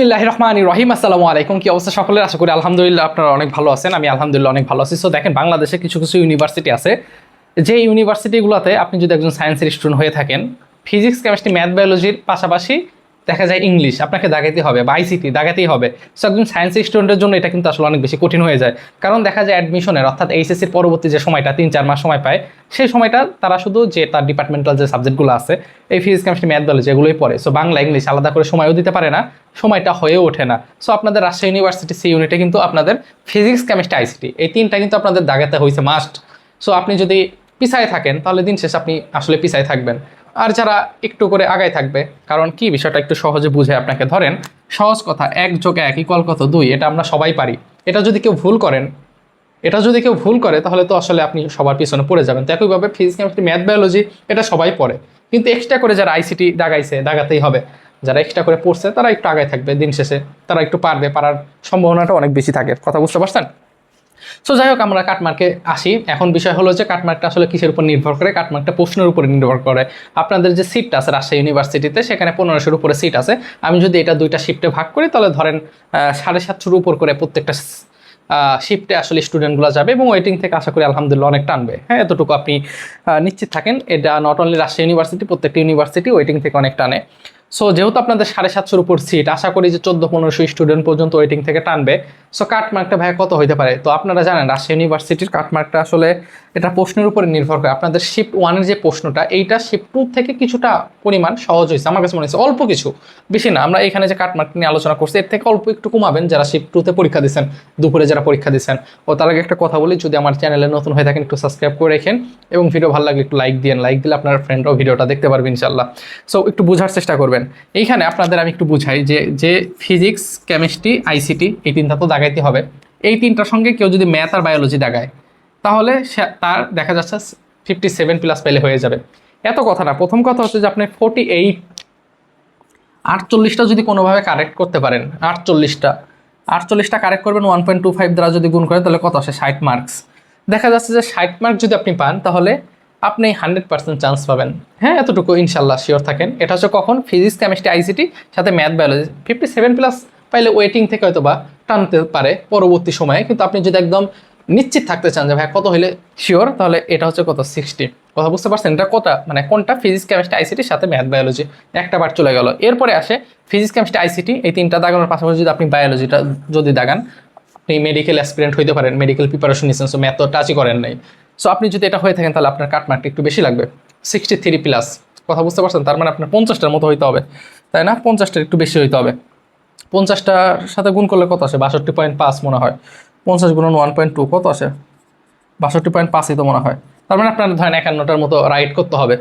বিসমিল্লাহির রহমানির রহিম, আসসালামু আলাইকুম। কি অবস্থা সকলের? আশা করি আলহামদুলিল্লাহ আপনারা অনেক ভালো আছেন, আমি আলহামদুলিল্লাহ অনেক ভালো আছি। সো দেখেন, বাংলাদেশে কিছু কিছু ইউনিভার্সিটি আছে। যে ইউনিভার্সিটিগুলোতে আপনি যদি একজন সায়েন্সের স্টুডেন্ট হয়ে থাকেন ফিজিক্স কেমিস্ট্রি ম্যাথ বায়োলজির পাশাপাশি দেখা যায় ইংলিশ আপনাকে দাগাতেই হবে বা আইসিটি দাগাতেই হবে। সো একজন সায়েন্সের স্টুডেন্টের জন্য এটা কিন্তু আসলে অনেক বেশি কঠিন হয়ে যায়। কারণ দেখা যায় অ্যাডমিশনের অর্থাৎ এইচএসসির পরবর্তী যে সময়টা, তিন চার মাস সময় পায়, সেই সময়টা তারা শুধু যে তার ডিপার্টমেন্টাল যে সাবজেক্টগুলো আছে, এই ফিজিক্স কেমিস্ট্রি ম্যাথ বায়োলজি এগুলোই পড়ে। সো বাংলা ইংলিশ আলাদা করে সময়ও দিতে পারে না, সময়টা হয়ে ওঠে না। সো আপনাদের রাজশাহী ইউনিভার্সিটি সি ইউনিটে কিন্তু আপনাদের ফিজিক্স কেমিস্ট্রি আইসিটি এই তিনটা কিন্তু আপনাদের দাগাতে হয়েছে মাস্ট সো আপনি যদি পিছায় থাকেন, তাহলে দিন শেষে আপনি আসলে পিছায় থাকবেন। আর যারা একটু করে আগায় থাকবে, কারণ কি বিষয়টা একটু সহজে বুঝে আপনাকে ধরেন, সহজ কথা, এক যোগ এক ইকুয়াল কত? দুই, এটা আমরা সবাই পারি। এটা যদি কেউ ভুল করেন, এটা যদি কেউ ভুল করে, তাহলে তো আসলে আপনি সবার পিছনে পড়ে যাবেন। তো একইভাবে ফিজিক্স কেমিস্ট্রি ম্যাথ বায়োলজি এটা সবাই পড়ে। কিন্তু এক্সট্রা করে যারা আইসিটি দাগাইছে, দাগাতেই হবে। যারা এক্সট্রা করে পড়ছে, তারা একটু আগায় থাকবে দিন শেষে। তারা একটু পারবে, পারার সম্ভাবনাটা অনেক বেশি থাকে। কথা বুঝতে পারছেন? সো যাই হোক আমরা কাটমার্কে আসি। এখন বিষয় হলো যে কাটমার্কটা আসলে কিসের উপর নির্ভর করে? কাটমার্কটা প্রশ্নের উপরে নির্ভর করে। আপনাদের যে সিটটা আছে রাজশাহী ইউনিভার্সিটিতে সেখানে পনেরোশোর উপরে সিট আছে। আমি যদি এটা দুইটা শিফটে ভাগ করি, তাহলে ধরেন সাড়ে সাতশোর উপর করে প্রত্যেকটা শিফটে আসলে স্টুডেন্টগুলো যাবে এবং ওয়েটিং থেকে আশা করি আলহামদুলিল্লাহ অনেক টানবে হ্যাঁ এতটুকু আপনি নিশ্চিত থাকেন। এটা নট অনলি রাজশাহী ইউনিভার্সিটি প্রত্যেকটা ইউনিভার্সিটি ওয়েটিং থেকে অনেক টানে সো যেহেতু আপনাদের সাড়ে সাতশোর উপর সিট আশা করি যে চোদ্দ পনেরোশো স্টুডেন্ট পর্যন্ত ওয়েটিং থেকে টানবে। সো কাটমার্কটা ভাই কত হইতে পারে? তো আপনারা জানেন, রাজশাহী ইউনিভার্সিটির কাটমার্কটা আসলে এটা প্রশ্নের উপরে নির্ভর করে। আপনাদের শিফট ওয়ানের যে প্রশ্নটা, এইটা শিফট টু থেকে কিছুটা পরিমাণ সহজ হয়েছে আমার কাছে মনে হচ্ছে অল্প কিছু। বেশি না, আমরা এখানে যে কাটমার্ক নিয়ে আলোচনা করছি, এর থেকে অল্প একটু কমাবেন যারা শিফট টুতে পরীক্ষা দিচ্ছেন দুপুরে যারা পরীক্ষা দিচ্ছেন ও, তার আগে একটা কথা বলি, যদি আমার চ্যানেলে নতুন হয়ে থাকেন, একটু সাবস্ক্রাইব করে রাখেন এবং ভিডিও ভালো লাগলে একটু লাইক দিন লাইক দিলে আপনার ফ্রেন্ডরাও ভিডিওটা দেখতে পারবে ইনশাল্লাহ সো একটু বোঝার চেষ্টা করবেন। এইখানে আপনাদের আমি একটু বুঝাই যে যে ফিজিক্স কেমিস্ট্রি আইসিটি এই তিনটা তো দাগাইতে হবে। এই তিনটার সঙ্গে কেউ যদি ম্যাথ আর বায়োলজি দাগায়, তাহলে তার দেখা যাচ্ছে ফিফটি সেভেন প্লাস পেলে হয়ে যাবে। এত কথা না। প্রথম কথা হচ্ছে যে আপনি ফোর্টি এইট আটচল্লিশটা যদি কোনোভাবে কারেক্ট করতে পারেন, আটচল্লিশটা আটচল্লিশটা কারেক্ট করবেন ওয়ান পয়েন্ট টু ফাইভ দ্বারা যদি গুণ করেন, তাহলে কত আসে? ষাট মার্কস দেখা যাচ্ছে যে ষাট মার্ক যদি আপনি পান, তাহলে আপনি হান্ড্রেড পার্সেন্ট চান্স পাবেন। হ্যাঁ এতটুকু ইনশাল্লাহ শিওর থাকেন। এটা হচ্ছে কখন? ফিজিক্স কেমিস্ট্রি আইসিটি সাথে math biology fifty seven plus পাইলে ওয়েটিং থেকে হয়তো বা টানতে পারে পরবর্তী সময়ে। কিন্তু আপনি যদি একদম নিশ্চিত থাকতে চান যে, ভাই, কত হলে শিওর তাহলে এটা হচ্ছে কত সিক্সটি কথা বুঝতে পারছেন? এটা কত মানে কোনটা? ফিজিক্স কেমিস্ট্রি আইসিটির সাথে ম্যাথ বায়োলজি একটা বার চলে গেল। এরপরে আসে ফিজিক্স কেমিস্ট্রি আইসিটি এই তিনটা দাগানোর পাশাপাশি যদি আপনি বায়োলজিটা যদি দাগান, আপনি মেডিকেল অ্যাসপিরেন্ট হইতে পারেন মেডিকেল প্রিপারেশন নিচ্ছেন সো ম্যাথ তো টাচই করেন নাই। সো আপনি যদি এটা হয়ে থাকেন, তাহলে আপনার কাটমার্কটা একটু বেশি লাগবে। সিক্সটি থ্রি প্লাস কথা বুঝতে পারছেন? তার মানে আপনার পঞ্চাশটার মতো হইতে হবে। তাই না? পঞ্চাশটার একটু বেশি হইতে হবে। পঞ্চাশটার সাথে গুণ করলে কত আসে? বাষট্টি পয়েন্ট পাঁচ মনে হয়। পঞ্চাশ গুণন ওয়ান পয়েন্ট টু কত আসে? বাষট্টি পয়েন্ট পাঁচই তো মনে হয়। তার মানে আপনার ধরেন একান্নটার মতো রাইড করতে হবে।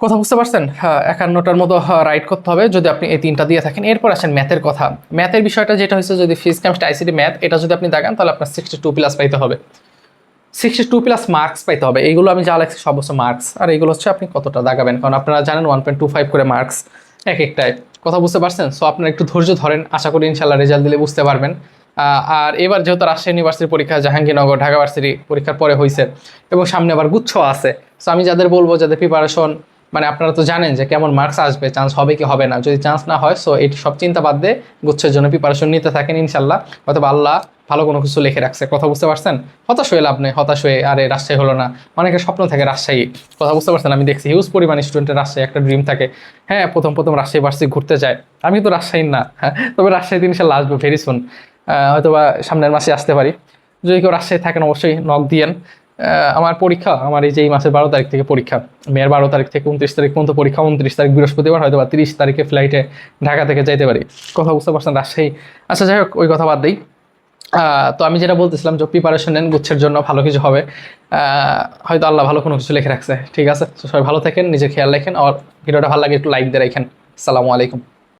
কথা বুঝতে পারছেন? হ্যাঁ একান্নটার মতো রাইড করতে হবে। যদি আপনি এই তিনটা দিয়ে থাকেন, এরপর আসেন ম্যাথের কথা। ম্যাথের বিষয়টা যেটা হচ্ছে যদি ফিজ কেমিস্ট্রি আইসিডি ম্যাথ এটা যদি আপনি দেখান, তাহলে আপনার সিক্সটি টু প্লাস পাইতে হবে। সিক্সটি টু প্লাস মার্কস পাইতে হবে। এইগুলো আমি যা লাগছি সব মার্কস আর এইগুলো হচ্ছে আপনি কতটা দাগাবেন? কারণ আপনারা জানেন ওয়ান পয়েন্ট টু ফাইভ করে মার্কস এক একটাই কথা বুঝতে পারছেন? সো আপনারা একটু ধৈর্য ধরেন। আশা করি ইনশাল্লাহ রেজাল্ট দিলে বুঝতে পারবেন। আর এবার যেহেতু রাজশাহী ইউনিভার্সিটির পরীক্ষা, জাহাঙ্গীরনগর, ঢাকা ইউনিভার্সিটি পরীক্ষার পরে হয়েছে এবং সামনে আবার গুচ্ছ আছে। সো আমি যাদের বলব, যাদের প্রিপারেশন মানে আপনারা তো জানেন যে কেমন মার্কস আসবে চান্স হবে কি হবে না। যদি চান্স না হয় সো এটি সব চিন্তা বাদ দিয়ে গুচ্ছের জন্য প্রিপারেশন নিতে থাকেন ইনশাল্লাহ অথবা আল্লাহ ভালো কোনো কিছু লিখে রাখছে। কথা বুঝতে পারছেন? হতাশ হয়ে লাভ নেই। হতাশ হয়ে আরে রাজশাহী হলো না। অনেকের স্বপ্ন থাকে রাজশাহী। কথা বুঝতে পারছেন? আমি দেখছি হিউজ পরিমাণ স্টুডেন্টের রাজশাহী একটা ড্রিম থাকে। হ্যাঁ প্রথম প্রথম রাজশাহী ভার্সিটি ঘুরতে যায়। আমি তো রাজশাহীর না হ্যাঁ? তবে রাজশাহী ইনশাল্লাহ আসব ভেরি সুন হয়তোবা সামনের মাসে আসতে পারি। যদি কেউ রাজশাহী থাকেন, অবশ্যই নক দিয়েন। আমার পরীক্ষা, আমার এই যে এই মাসের বারো তারিখ থেকে পরীক্ষা, মেয়ের বারো তারিখ থেকে উনত্রিশ তারিখ পর্যন্ত পরীক্ষা, উনত্রিশ তারিখ বৃহস্পতিবার হয়তো বা তিরিশ তারিখে ফ্লাইটে ঢাকা থেকে যাইতে পারি। কথা বুঝতে পারছেন রাজশাহী? আচ্ছা যাই হোক, ওই কথা বাদ দিই। তো আমি যেটা বলতেছিলাম যে প্রিপারেশন নেন, গুচ্ছের জন্য ভালো কিছু হবে। হয়তো আল্লাহ ভালো কোনো কিছু লিখে রাখছে। ঠিক আছে? সবাই ভালো থাকেন, নিজের খেয়াল রাখেন, আর ভিডিওটা ভালো লাগে একটু লাইক দিয়ে রাখেন। আসসালামু আলাইকুম।